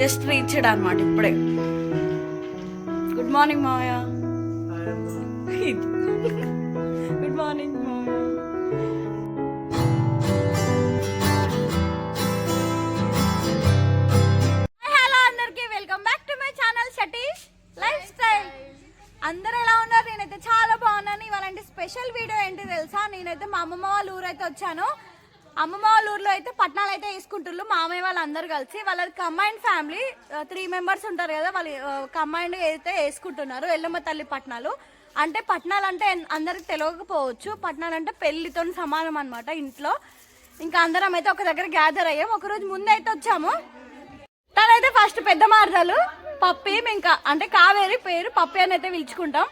Just reached అనమాట ఇప్పుడే. Good morning మావయ్య. గుడ్ మార్నింగ్ మావయ్య. హలో అందరికి. Welcome back to my channel Satish lifestyle అందరూ ఎలా ఉన్నారు? నేనైతే చాలా బాగున్నాను. ఇవాళ స్పెషల్ వీడియో ఏంటి తెలుసా? నేనైతే మా అమ్మమ్మ వాళ్ళ ఊరు వచ్చాను. అమ్మమ్మ వాళ్ళ ఊర్లో అయితే పట్నాలు అయితే వేసుకుంటున్నారు మామయ్య వాళ్ళు అందరు కలిసి వాళ్ళ కంబైండ్ ఫ్యామిలీ త్రీ మెంబర్స్ ఉంటారు కదా వాళ్ళు కంబైండ్ అయితే వేసుకుంటున్నారు ఎల్లమ్మ తల్లి పట్నాలు. అంటే పట్నాలు అంటే అందరికి తెలియకపోవచ్చు. పట్నాలు అంటే పెళ్ళితో సమానం అనమాట ఇంట్లో. ఇంకా అందరం అయితే ఒక దగ్గర గ్యాదర్ అయ్యాం. ఒకరోజు ముందే అయితే వచ్చాము. తనైతే ఫస్ట్ పెద్ద మార్దాలు పప్పి ఇంకా అంటే కావేరి పేరు పప్పి అని అయితే పిలుచుకుంటాం.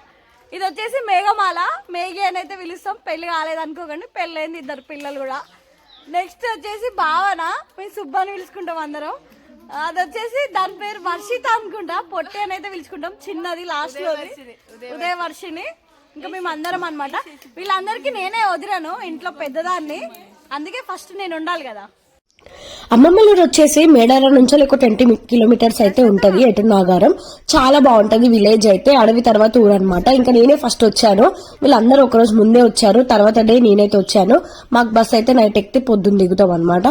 ఇది వచ్చేసి మేఘమాల మేఘి అని అయితే పిలుస్తాం. పెళ్ళి కాలేదనుకోకండి పెళ్ళైంది ఇద్దరు పిల్లలు కూడా. నెక్స్ట్ వచ్చేసి భావన. మేము సుబ్బ అని పిలుచుకుంటాం అందరం. అది వచ్చేసి దాని పేరు వర్షిత అనుకుంటా. పొట్టి అని అయితే పిలుచుకుంటాం. చిన్నది లాస్ట్లో ఉదయ వర్షిని ఇంకా మేము అందరం అనమాట వీళ్ళందరికీ నేనే వదిలాను ఇంట్లో పెద్దదాన్ని. అందుకే ఫస్ట్ నేను ఉండాలి కదా. అమ్మమ్మలూరు వచ్చేసి మేడారం నుంచి ఒక ట్వంటీ కిలోమీటర్స్ అయితే ఉంటది ఎటు నాగారం. చాలా బాగుంటది విలేజ్ అయితే అడవి తర్వాత ఊరు అనమాట ఇంకా నేనే ఫస్ట్ వచ్చాను. వీళ్ళందరూ ఒక రోజు ముందే వచ్చారు తర్వాత డే నేనైతే వచ్చాను. మాకు బస్ అయితే నైట్ ఎక్కితే పొద్దున్న దిగుతాం అనమాట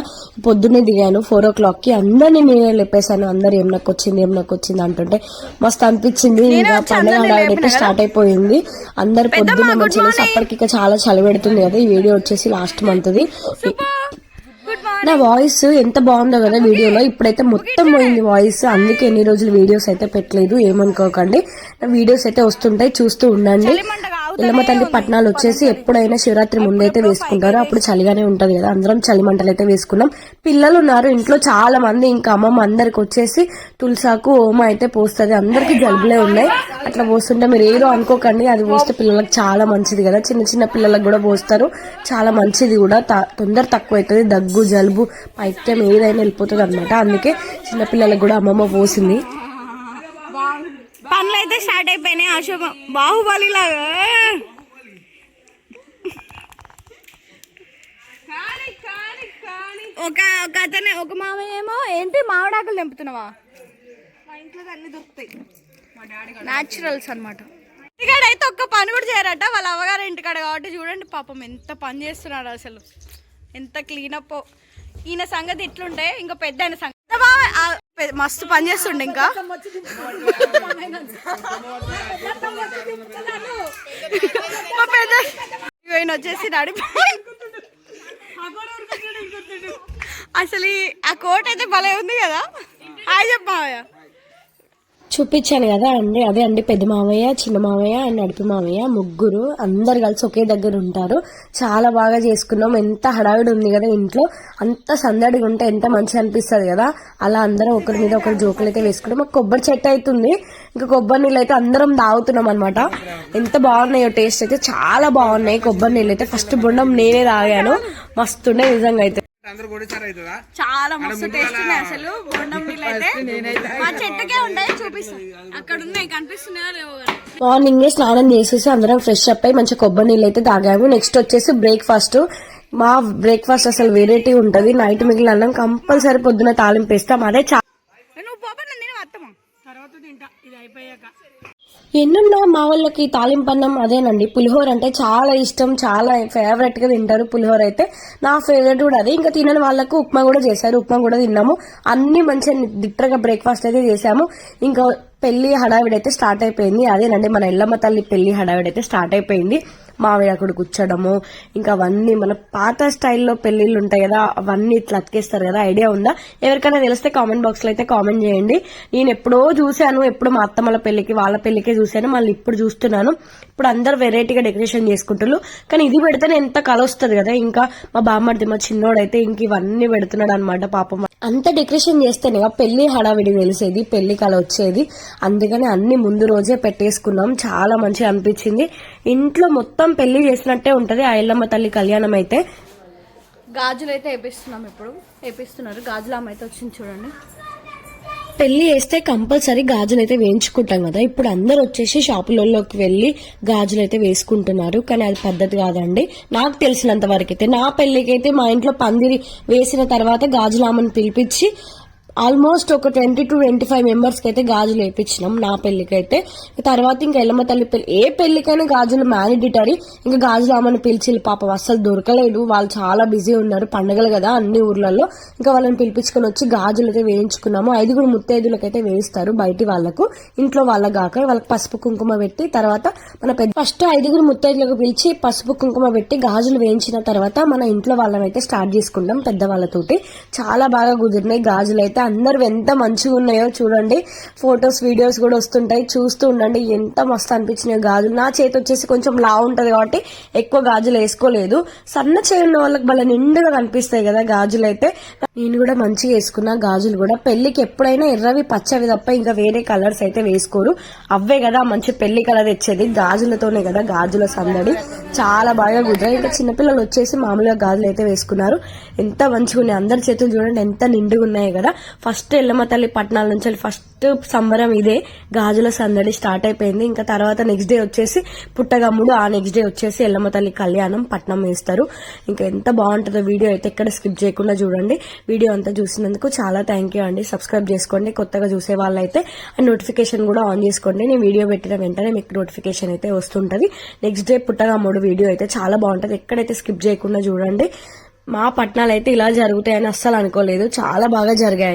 పొద్దున్నే దిగాను ఫోర్ ఓ క్లాక్కి అందరినీ నేనే లేపేశాను. అందరు ఏం నాకు వచ్చింది ఏం నాకు వచ్చింది అంటుంటే మస్తు అనిపించింది. ఇంకా పండుగ హడావిడి స్టార్ట్ అయిపోయింది. అందరు పొద్దున్న మంచిగా అప్పటికి ఇక చాలా చలి పెడుతుంది కదా ఈ వీడియో వచ్చేసి లాస్ట్ మంత్ది. నా వాయిస్ ఎంత బాగుందో కదా వీడియోలో. ఇప్పుడైతే మొత్తం పోయింది వాయిస్ అందుకే ఎన్ని రోజులు వీడియోస్ అయితే పెట్టలేదు ఏమనుకోకండి. నా వీడియోస్ అయితే వస్తుంటాయి చూస్తూ ఉండండి. ఇల్లమ్మ తల్లి పట్నాలు వచ్చేసి ఎప్పుడైనా శివరాత్రి ముందైతే వేసుకుంటారు అప్పుడు చలిగానే ఉంటది కదా. అందరం చలి మంటలు అయితే వేసుకున్నాం. పిల్లలు ఉన్నారు ఇంట్లో చాలా మంది ఇంకా అమ్మమ్మ అందరికి వచ్చేసి తులసాకు ఓమ అయితే పోస్తుంది. అందరికి జలుబులే ఉన్నాయి. అట్లా పోస్తుంటే మీరు ఏదో అనుకోకండి అది పోస్తే పిల్లలకు చాలా మంచిది కదా. చిన్న చిన్న పిల్లలకు కూడా పోస్తారు. చాలా మంచిది కూడా. తొందర తక్కువ అవుతుంది దగ్గు జలుబు పైత్యం ఏదైనా వెళ్ళిపోతుంది అనమాట అందుకే చిన్న పిల్లలకు కూడా అమ్మమ్మ పోసింది. పనులు అయితే స్టార్ట్ అయిపోయినాయి అశోభ బాహుబలి లాగా ఒక ఒక అతనే ఒక మామయ్య ఏమో ఏంటి మామిడాకులు తెంపుతున్నావా? మా ఇంట్లో అన్ని దొరుకుతాయి. న్యాచురల్స్ అనమాట ఇంటికాడ అయితే ఒక్క పని కూడా చేయరట వాళ్ళ అవ్వగారు ఇంటికాడ కాబట్టి చూడండి పాపం ఎంత పని చేస్తున్నాడు అసలు. ఎంత క్లీన్ అప్ ఈయన సంగతి ఇట్లుంటే ఇంకా పెద్ద ఆయన సంగతి. మస్తు పని చేస్తుండే ఇంకా. మా పెద్ద ఈయన వచ్చేసి నడిపి అసలు ఈ- ఆ కోట్ అయితే భలే ఉంది కదా. హాయ్ చెప్పావయ్య చూపించాను కదా అండి. అదే అండి పెద్ద మామయ్య చిన్న మామయ్య అండ్ నడిపి మామయ్య ముగ్గురు అందరు కలిసి ఒకే దగ్గర ఉంటారు. చాలా బాగా చేసుకున్నాం. ఎంత హడావిడి ఉంది కదా ఇంట్లో. అంత సందడిగా ఉంటే ఎంత మంచిగా అనిపిస్తుంది కదా. అలా అందరం ఒకరి మీద ఒకరు జోకులు అయితే వేసుకున్నాం మాకు కొబ్బరి చెట్టు అవుతుంది ఇంకా కొబ్బరి నీళ్ళు అయితే అందరం తాగుతున్నాం అనమాట ఎంత బాగున్నాయో టేస్ట్ అయితే చాలా బాగున్నాయి. కొబ్బరి నీళ్ళు అయితే ఫస్ట్ బొండం నేనే తాగాను. మస్తుండే నిజంగా అయితే. చాలా మస్తు టేస్ట్ ఉన్నాయి అసలు. బొండం నీళ్ళు అయితే. మా చెట్టుకే ఉంటాయి చూపిస్తాను అక్కడ ఉన్నాయి కనిపిస్తున్నాయో లేవో. మార్నింగ్ స్నానం చేసేసి అందరం ఫ్రెష్ అప్ అయి మంచి కొబ్బరి నీళ్ళు అయితే తాగాము. నెక్స్ట్ వచ్చేసి బ్రేక్ఫాస్ట్. మా బ్రేక్ఫాస్ట్ అసలు వెరైటీ ఉంటది. నైట్ మిగిలిన అన్నం కంపల్సరీ పొద్దున తాలింపు వేస్తాం. అదే చా నువ్వు నేను తర్వాత తింటా. ఇది అయిపోయాక. ఎన్నున్నా మా వాళ్ళకి తాలింపన్నం అదేనండి. పులిహోర అంటే చాలా ఇష్టం చాలా ఫేవరెట్గా తింటారు పులిహోర అయితే. నా ఫేవరెట్ కూడా అదే. ఇంకా తినని వాళ్ళకు ఉప్మా కూడా చేశారు. ఉప్మా కూడా తిన్నాము. అన్ని మంచిగా దిట్టగా బ్రేక్ఫాస్ట్ అయితే చేసాము ఇంకా పెళ్ళి హడావిడి అయితే స్టార్ట్ అయిపోయింది. అదేనండి మన ఎల్లమ్మ తల్లి పెళ్ళి హడావిడి అయితే స్టార్ట్ అయిపోయింది. మావిడ కూర్చోడము. ఇంకా అవన్నీ మన పాత స్టైల్లో పెళ్ళిళ్ళు ఉంటాయి కదా అవన్నీ ఇట్లా అతికేస్తారు కదా ఐడియా ఉందా? ఎవరికైనా తెలిస్తే కామెంట్ బాక్స్లో అయితే కామెంట్ చేయండి. నేను ఎప్పుడో చూశాను ఎప్పుడు మా అత్తమ్మల పెళ్ళికి వాళ్ళ పెళ్ళికే చూశాను మళ్ళీ ఇప్పుడు చూస్తున్నాను. ఇప్పుడు అందరు వెరైటీగా డెకరేషన్ చేసుకుంటున్నారు కానీ ఇది పెడితేనే ఎంత కల వస్తుంది కదా ఇంకా మా బామ్మర్ది మా చిన్నోడైతే ఇంక ఇవన్నీ పెడుతున్నాడు అనమాట పాపం. అంత డెకరేషన్ చేస్తేనే కదా పెళ్ళి హడావిడి తెలిసేది పెళ్ళి కళ వచ్చేది. అందుకని అన్ని ముందు రోజే పెట్టేసుకున్నాం. చాలా మంచిగా అనిపించింది. ఇంట్లో మొత్తం పెళ్ళి చేసినట్టే ఉంటది. ఆ ఎల్లమ్మ తల్లి కళ్యాణం అయితే. గాజులు అయితే వేపిస్తున్నాం ఇప్పుడు. వేపిస్తున్నారు. గాజులు అమ్మ అయితే వచ్చింది చూడండి. పెళ్ళి చేస్తే కంపల్సరీ గాజులు అయితే వేయించుకుంటాం కదా. ఇప్పుడు అందరు వచ్చేసి షాపులలోకి వెళ్ళి గాజులు అయితే వేసుకుంటున్నారు. కానీ అది పద్ధతి కాదండి. నాకు తెలిసినంత వరకు అయితే నా పెళ్ళికైతే మా ఇంట్లో పందిరి వేసిన తర్వాత గాజులామని పిలిపించి ఆల్మోస్ట్ ఒక ట్వంటీ టు ట్వంటీ ఫైవ్ మెంబర్స్కి అయితే గాజులు వేయించినాం నా పెళ్ళికి అయితే తర్వాత ఇంకా ఎల్లమ్మ తల్లి పెళ్ళి ఏ పెళ్ళికైనా గాజులు మ్యానిడిటరీ ఇంకా గాజులు ఆమెను పిలిచి పాపం అస్సలు దొరకలేదు. వాళ్ళు చాలా బిజీ ఉన్నారు పండగలు కదా అన్ని ఊర్లలో. ఇంకా వాళ్ళని పిలిపించుకొని వచ్చి గాజులు అయితే వేయించుకున్నాము. ఐదుగురు ముత్తైదులకు అయితే వేయిస్తారు బయటి వాళ్ళకు ఇంట్లో వాళ్ళ కాక వాళ్ళకి పసుపు కుంకుమ పెట్టి తర్వాత మన పెద్ద ఫస్ట్ ఐదుగురు ముత్తైదులకు పిలిచి పసుపు కుంకుమ పెట్టి గాజులు వేయించిన తర్వాత మన ఇంట్లో వాళ్ళని అయితే స్టార్ట్ చేసుకుంటాం పెద్దవాళ్ళతోటి. చాలా బాగా కుదిరినాయి గాజులు అయితే అందరు ఎంత మంచిగా ఉన్నాయో చూడండి. ఫొటోస్ వీడియోస్ కూడా వస్తుంటాయి. చూస్తూ ఉండండి. ఎంత మస్తు అనిపించినాయో గాజులు. నా చేతి వచ్చేసి కొంచెం లా ఉంటుంది కాబట్టి ఎక్కువ గాజులు వేసుకోలేదు. సన్న చేయి ఉన్న వాళ్ళకి భలే నిండుగా కనిపిస్తాయి కదా గాజులు అయితే. నేను కూడా మంచిగా వేసుకున్నా. గాజులు కూడా. పెళ్ళికి ఎప్పుడైనా ఎర్రవి పచ్చవి తప్ప ఇంకా వేరే కలర్స్ అయితే వేసుకోరు. అవే కదా మంచి పెళ్ళి కలర్ ఇచ్చేది గాజులతోనే కదా గాజుల సందడి. చాలా బాగా కుదిరాయి ఇంకా చిన్నపిల్లలు వచ్చేసి మామూలుగా గాజులు అయితే వేసుకున్నారు. ఎంత మంచిగా ఉన్నాయి. అందరి చేతులు చూడండి. ఎంత నిండుగా ఉన్నాయి కదా. ఫస్ట్ ఎల్లమ్మ తల్లి పట్టణాల నుంచి ఫస్ట్ సంబరం ఇదే. గాజుల సందడి స్టార్ట్ అయిపోయింది. ఇంకా తర్వాత నెక్స్ట్ డే వచ్చేసి పుట్టగమ్ముడు ఆ నెక్స్ట్ డే వచ్చేసి ఎల్లమ్మ తల్లి కళ్యాణం పట్నం వేస్తారు. ఇంకా ఎంత బాగుంటుందో వీడియో అయితే ఎక్కడ స్కిప్ చేయకుండా చూడండి. వీడియో అంతా చూసినందుకు చాలా థ్యాంక్ యూ అండి. సబ్స్క్రైబ్ చేసుకోండి. కొత్తగా చూసే వాళ్ళైతే నోటిఫికేషన్ కూడా ఆన్ చేసుకోండి. నేను వీడియో పెట్టిన వెంటనే మీకు నోటిఫికేషన్ అయితే వస్తుంటది. నెక్స్ట్ డే పుట్టగమ్ముడు వీడియో అయితే చాలా బాగుంటుంది. ఎక్కడైతే స్కిప్ చేయకుండా చూడండి. మా పట్నాలు అయితే ఇలా జరుగుతాయని అస్సలు అనుకోలేదు. చాలా బాగా జరిగాయి.